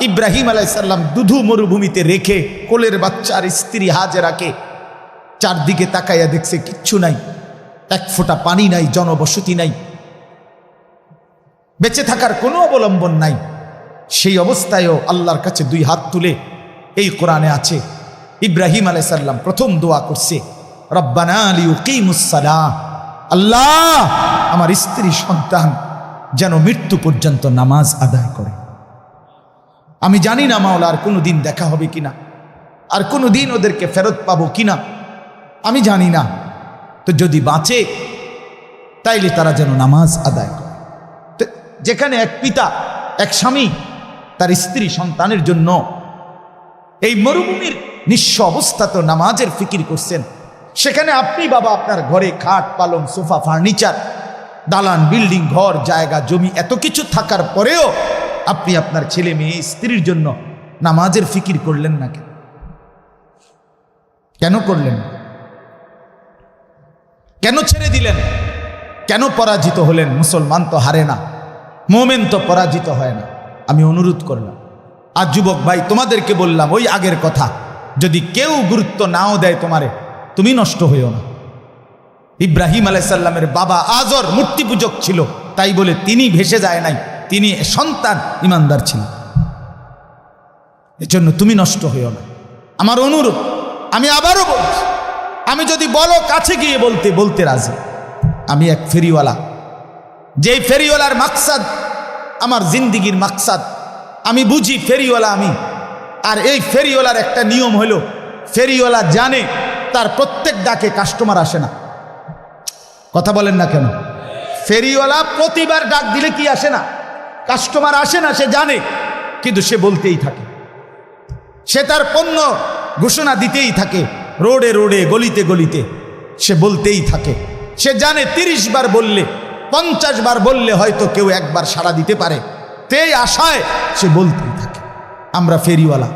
ইব্রাহিম আলাইসাল্লাম দুধু মরুভূমিতে রেখে কোলের বাচ্চার স্ত্রী হাজেরাকে চারদিকে তাকাইয়া দেখছে, কিচ্ছু নাই। এক ফোঁটা পানি নাই, জনবসতি নাই। বেঁচে থাকার কোনো অবলম্বন নাই। সেই অবস্থায়ও আল্লাহর কাছে দুই হাত তুলে এই কোরআনে আছে, ইব্রাহিম আলাইসাল্লাম প্রথম দোয়া করছে, রব্বানা আলী উকিমুসালাম আল্লাহ, আমার স্ত্রী সন্তান যেন মৃত্যু পর্যন্ত নামাজ আদায় করে। আমি জানি না মাওলা, আর কোনো দিন দেখা হবে কিনা? আর কোনো দিন ওদেরকে ফেরত পাবো কিনা? আমি জানি না। তো যদি বাঁচে, তাইলে তারা যেন নামাজ আদায় করে। যেখানে এক পিতা, এক স্বামী, তার স্ত্রী সন্তানের জন্য এই মরুভূমির নিঃস্ব অবস্থা তো নামাজের ফিকির করছেন, সেখানে আপনি বাবা আপনার ঘরে খাট, পালং, সোফা, ফার্নিচার, দালান, বিল্ডিং, ঘর, জায়গা, জমি, এত কিছু থাকার পরেও আপনি আপনার ছেলে মেয়ে, স্ত্রীর জন্য নামাজের ফিকির করলেন না কেন? কেন করলেন? কেন ছেড়ে দিলেন? কেন পরাজিত হলেন? মুসলমান তো হারে না, মোমেন তো পরাজিত হয় না। আমি অনুরোধ করলাম, আর যুবক ভাই, তোমাদেরকে বললাম ওই আগের কথা, যদি কেউ গুরুত্ব নাও দেয় তোমারে, তুমি নষ্ট হইও না। ইব্রাহিম আলাইসাল্লামের বাবা আজর মূর্তি পূজক ছিল, তাই বলে তিনি ভেসে যায় নাই। তিনি সন্তান, ইমানদার ছিলেন। এজন্য তুমি নষ্ট হইও না। আমার অনুরোধ, আমি আবারও বলছি, আমি যদি বলো কাছে গিয়ে বলতে বলতে রাজি, আমি এক ফেরিওয়ালা। যেই ফেরিওয়ালার মাকসাদ, আমার জিন্দিগির মাকসাদ, আমি বুঝি ফেরিওয়ালা আমি। আর এই ফেরিওয়ালার একটা নিয়ম হলো, ফেরিওয়ালা জানে, তার প্রত্যেক ডাকে কাস্টমার আসে না। কথা বলেন না কেন? ফেরিওয়ালা প্রতিবার ডাক দিলে কি আসে না? কাস্টমার আসে না, সে জানে, কিন্তু সে বলতেই থাকে। সে তার পণ্য ঘোষণা দিতেই থাকে, রোডে রোডে, গলিতে গলিতে। সে বলতেই থাকে, সে জানে তিরিশ বার বললে, পঞ্চাশ বার বললে হয়তো কেউ একবার সাড়া দিতে পারে। তেই আশায় সে বলতেই থাকে, আমরা ফেরিওয়ালা,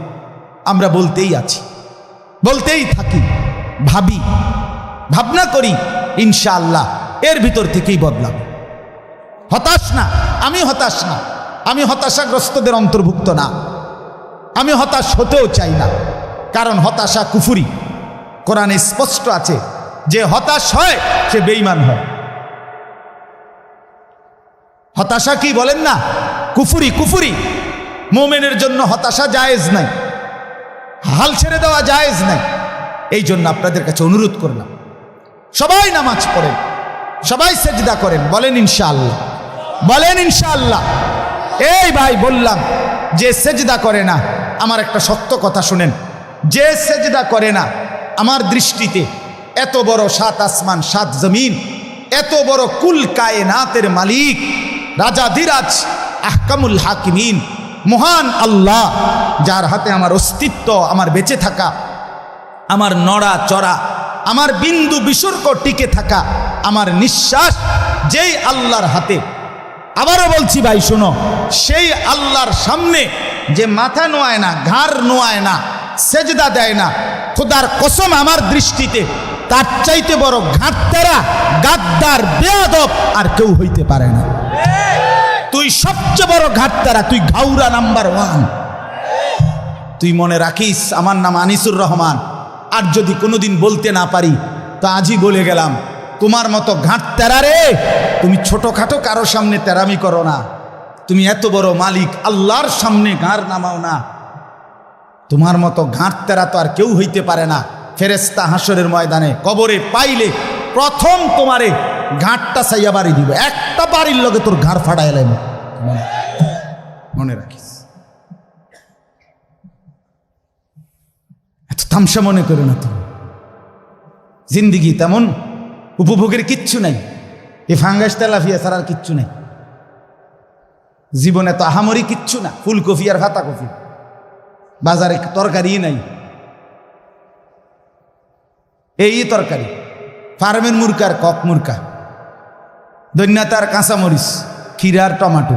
আমরা বলতেই আছি। বলতেই থাকি, ভাবি, ভাবনা করি, ইনশাআল্লাহ, এর ভিতর থেকেই বদলাবে। হতাশ না, আমি হতাশ না। আমি হতাশাগ্রস্তদের অন্তর্ভুক্ত না। আমি হতাশ হতেও চাই না। কারণ হতাশা কুফুরি। কোরআনে স্পষ্ট আছে, যে হতাশ হয়, সে বেইমান হয়। হতাশা কি বলেন না? কুফুরি কুফুরি। মোমেনের জন্য হতাশা জায়েজ নাই। হাল ছেড়ে দেওয়া জায়েজ নাই। এই জন্য আপনাদের কাছে অনুরোধ করলাম। সবাই নামাজ পড়েন, সবাই সেজদা করেন, বলেন ইনশাআল্লাহ। বলেন ইনশাআল্লাহ। এই ভাই বললাম, যে সেজদা করে না, আমার একটা সত্য কথা শুনেন। যে সেজদা করে না, আমার দৃষ্টিতে এত বড় সাত আসমান, সাত জমিন, এত বড় কুল কায়নাতের মালিক, রাজা ধীরাজ আহকামুল হাকিমিন, মহান আল্লাহ, যার হাতে আমার অস্তিত্ব, আমার বেঁচে থাকা, আমার নড়া চড়া, আমার বিন্দু বিসর্গ টিকে থাকা, আমার নিঃশ্বাস, যেই আল্লাহর হাতে আবারও বলছি ভাই, শোনো। সেই আল্লাহর সামনে যে মাথা নোয়ায় না, ঘাড় নোয়ায় না, সেজদা দেয় না, খোদার কসম আমার দৃষ্টিতে, তার চাইতে বড় ঘাটতারা, গাদ্দার, বেয়াদব আর কেউ হইতে পারে না। তুই সবচেয়ে বড় ঘাটতারা, তুই ঘাউরা নাম্বার ওয়ান। তুই মনে রাখিস, আমার নাম আনিসুর রহমান। আর যদি কোনোদিন বলতে না পারি, তা আজই বলে গেলাম তোমার মতো ঘাট তেরা রে তুমি ছোটোখাটো কারও সামনে তেরামি করো না। তুমি এত বড় মালিক, আল্লাহর সামনে ঘাড় নামাও না। তোমার মতো ঘাট তেরা তো আর কেউ হইতে পারে না। ফেরেস্তা হাসরের ময়দানে কবরে পাইলে প্রথম তোমারে ঘাটটা সাইয়া বাড়ি দিব। একটা বাড়ির লগে তোর ঘাড় ফাড়াই এলাম মনে রাখিস। এত থামসা মনে করো না তুমি। জিন্দিগি তেমন উপভোগের কিচ্ছু নাই। এ ফাঙ্গাস তেলাফিয়া ছাড়া আর কিচ্ছু নাই। জীবনে তো আহামরি কিচ্ছু না, ফুলকপি আর কফি বাজারে তরকারি নাই। এই তরকারি, ফার্মের মুরকা আর কক মুরকা দৈন্যাতার কাঁচামরিচ ক্ষীরার টমাটো।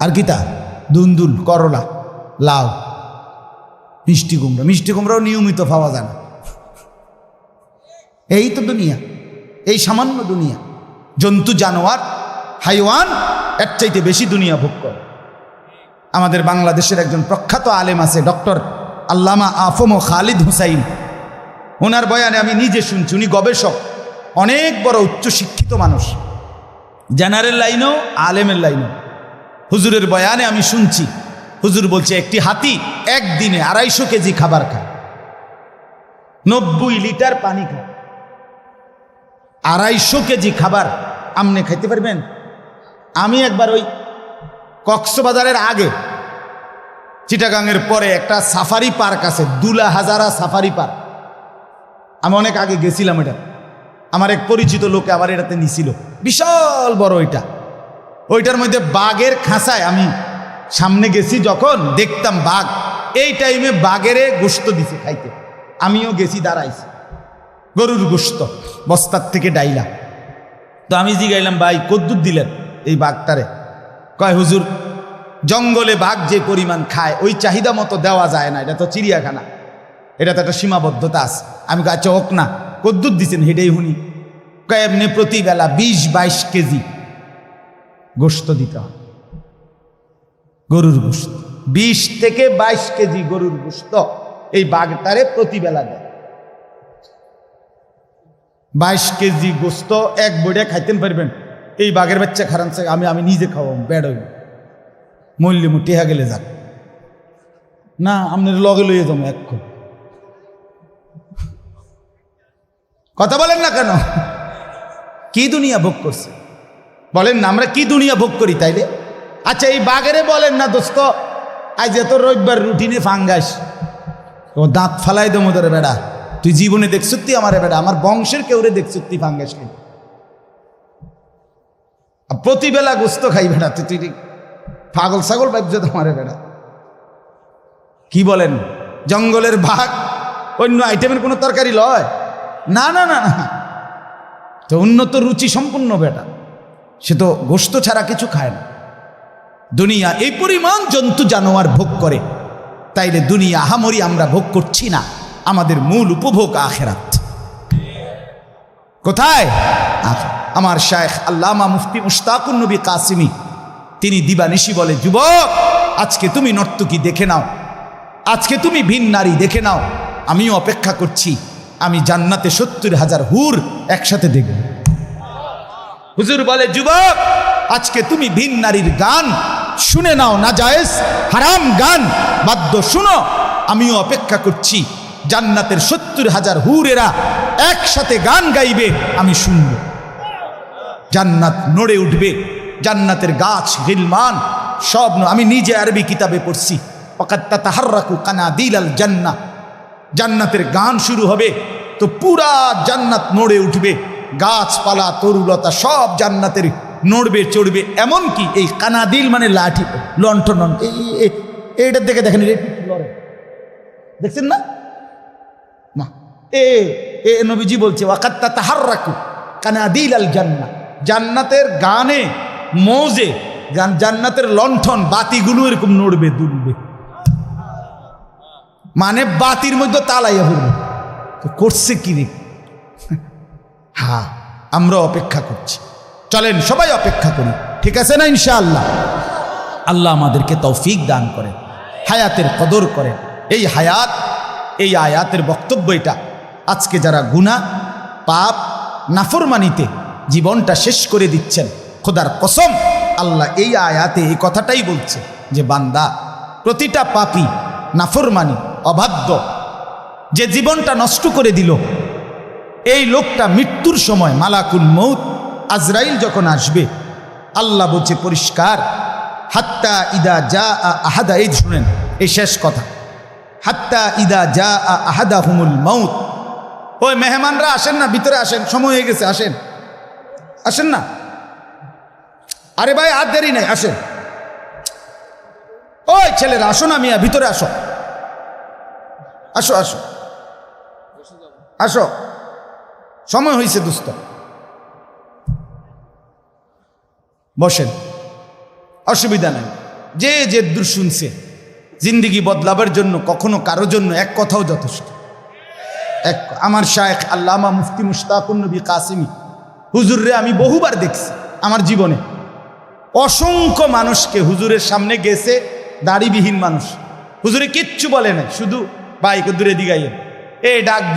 আর কিতা? দুন্দুল, করলা, লাউ, মিষ্টি কুমড়া। মিষ্টি কুমড়াও নিয়মিত পাওয়া যায় না। এই তো দুনিয়া, এই সামান্য দুনিয়া। জন্তু, জানোয়ার, হাইওয়ান, এর চাইতে বেশি দুনিয়া ভোগ করে। আমাদের বাংলাদেশের একজন প্রখ্যাত আলেম আছে, ডক্টর আল্লামা আফম খালিদ হুসাইন। ওনার বয়ানে আমি নিজে শুনছি, উনি গবেষক, অনেক বড় উচ্চশিক্ষিত মানুষ। জেনারেল লাইনও, আলেমের লাইনও। হুজুরের বয়ানে আমি শুনছি, হুজুর বলছে, একটি হাতি একদিনে আড়াইশো কেজি খাবার খায়। নব্বই লিটার পানি খায়। আড়াইশো কেজি খাবার আপনি খাইতে পারবেন? আমি একবার ওই কক্সবাজারের আগে চিটাগাংয়ের পরে একটা সাফারি পার্ক আছে দুলা হাজারা সাফারি পার্ক। আমি অনেক আগে গেছিলাম এটা। আমার এক পরিচিত লোকে আবার এটাতে নিছিল। বিশাল বড় ওইটা ওইটার মধ্যে বাঘের খাঁচায় আমি সামনে গেছি যখন দেখতাম বাঘ। এই টাইমে বাঘেরে গোস্ত দিছে খাইতে। আমিও গেছি দাঁড়াইছি। গরুর গোস্ত বস্তার থেকে ডাইলা। তো আমি জিগাইলাম, ভাই, কদ্দুর দিলেন এই বাঘটারে? কয়, হুজুর, জঙ্গলে বাঘ যে পরিমাণ খায়, ওই চাহিদা মতো দেওয়া যায় না। এটা তো চিড়িয়াখানা। এটা তো একটা সীমাবদ্ধতা আছে। আমি কাছে হোক না, কদ্দুর দিছেন হেডেই হুনি। কয়, এমনি প্রতিবেলা বিশ বাইশ কেজি গোস্ত দিতে হয়। গরুর গোস্ত বিশ থেকে বাইশ কেজি গরুর গোস্ত এই বাঘটারে প্রতিবেলা দেয়। বাইশ কেজি গোস্ত এক বইটা খাইতেন পারবেন। এই বাঘের বাচ্চা খারান আমি আমি নিজে খাওয়াম, বেড হইব। মূল্য মু টেহা গেলে যাক। না আপনার লগে লইয়ে যাব এক্ষণ কথা বলেন না কেন? কি দুনিয়া ভোগ করছে? বলেন না, আমরা কি দুনিয়া ভোগ করি তাইলে? আচ্ছা এই বাঘেরে বলেন না দোস্ত, আজ এত রবিবার রুটিনে ফাঙ্গাস। ও দাঁত ফালাই দো মোদের বেড়া। তুই জীবনে দেখছুত্তি আমার বেড়া আমার বংশের কেউরে দেখছুত্তি ফাঙ্গাস কে। প্রতিবেলা গোস্ত খাই বেড়া তুই তুই পাগল ছাগল ভাবছে তোমার বেড়া কি বলেন? জঙ্গলের ভাগ, অন্য আইটেমের কোনো তরকারি লয়? না না না না। তো উন্নত রুচি সম্পূর্ণ বেটা। সে তো গোস্ত ছাড়া কিছু খায় না। দুনিয়া এই পরিমাণ জন্তু জানোয়ার ভোগ করে। তাইলে দুনিয়া আহামরি আমরা ভোগ করছি না। আমাদের মূল উপভোগ আখেরাত। কোথায়? আমার শায়েখ আল্লামা মুফতি মুশতাকুন নবী কাসিমি, তিনি দিবানিশি বলে, যুবক, আজকে তুমি নর্তকী দেখে নাও। আজকে তুমি ভিন নারী দেখে নাও। আমিও অপেক্ষা করছি, আমি জান্নাতে সত্তর হাজার হুর একসাথে দেখব। হুজুর বলে, যুবক, আজকে তুমি ভিন নারীর গান শুনে নাও, না জায়েজ, হারাম গান। বাদ্য শুনো, আমিও অপেক্ষা করছি জান্নাতের সত্তর হাজার হুরেরা একসাথে গান গাইবে, আমি শুনব। জান্নাত নড়ে উঠবে, জান্নাতের গাছ গিলমান সব আমি নিজে আরবি কিতাবে পড়ছি। তাহার্রাকু কানা দিল জান্না। জান্নাতের গান শুরু হবে, তো পুরা জান্নাত নড়ে উঠবে। গাছপালা, তরুলতা সব জান্নাতের নড়বে, চড়বে। এমন কি এই কানাদিল মানে লাঠি এই- এইটার দেখে দেখেন দেখছেন না? এ এ নবীজি বলছে ওয়াকাত্তা তাহার রাখু কানাদিল আল জান্না জান্নাতের গানে, মৌজে জান্নাতের লণ্ঠন, বাতিগুলো এরকম নড়বে, দুলবে। মানে বাতির মধ্যে তালাইয়া পড়বে তো করছে কি রে? হ্যাঁ আমরা অপেক্ষা করছি। চলেন, সবাই অপেক্ষা করি। ঠিক আছে না, ইনশাআল্লাহ? আল্লাহ আমাদেরকে তৌফিক দান করেন, হায়াতের কদর করেন। এই হায়াত, এই আয়াতের বক্তব্য এটা। আজকে যারা গুণা পাপ, নাফরমানিতে জীবনটা শেষ করে দিচ্ছেন, খোদার কসম, আল্লাহ এই আয়াতে এই কথাটাই বলছে যে, বান্দা, প্রতিটা পাপি নাফরমানি, অবাধ্য। যে জীবনটা নষ্ট করে দিল, এই লোকটা মৃত্যুর সময় মালাকুল মৌত আজরাইল যখন আসবে, আল্লাহ বলছে, পরিষ্কার। হাত্তা ইদা যা আহাদা, এই শুনেন, এই শেষ কথা। হাত্তা ইদা যা আহাদা হুমুল মৌত ওই মেহমানরা আসেন না, ভিতরে আসেন, সময় হয়ে গেছে, আসেন। আসেন না? আরে ভাই, আর দেরি নেই, আসেন। ওই ছেলেরা, আসো না মিয়া, ভিতরে আসো। আসো আসো। আসো। সময় হয়েছে দুস্ত বসেন। অসুবিধা নেই। যে যে দূর শুনছে, জিন্দিগি বদলাবার জন্য, কখনো কারও জন্য এক কথাও যথেষ্ট। এক, আমার শায়েখ আল্লামা মুফতি মুস্তাকুন নবী কাসিমি। হুজুররে আমি বহুবার দেখছি আমার জীবনে। অসংখ্য মানুষকে হুজুরের সামনে গেছে, দাড়িবিহীন মানুষ। হুজুরে কিচ্ছু বলে না শুধু বাইক দূরে দিগাইয়ে। এ ডাক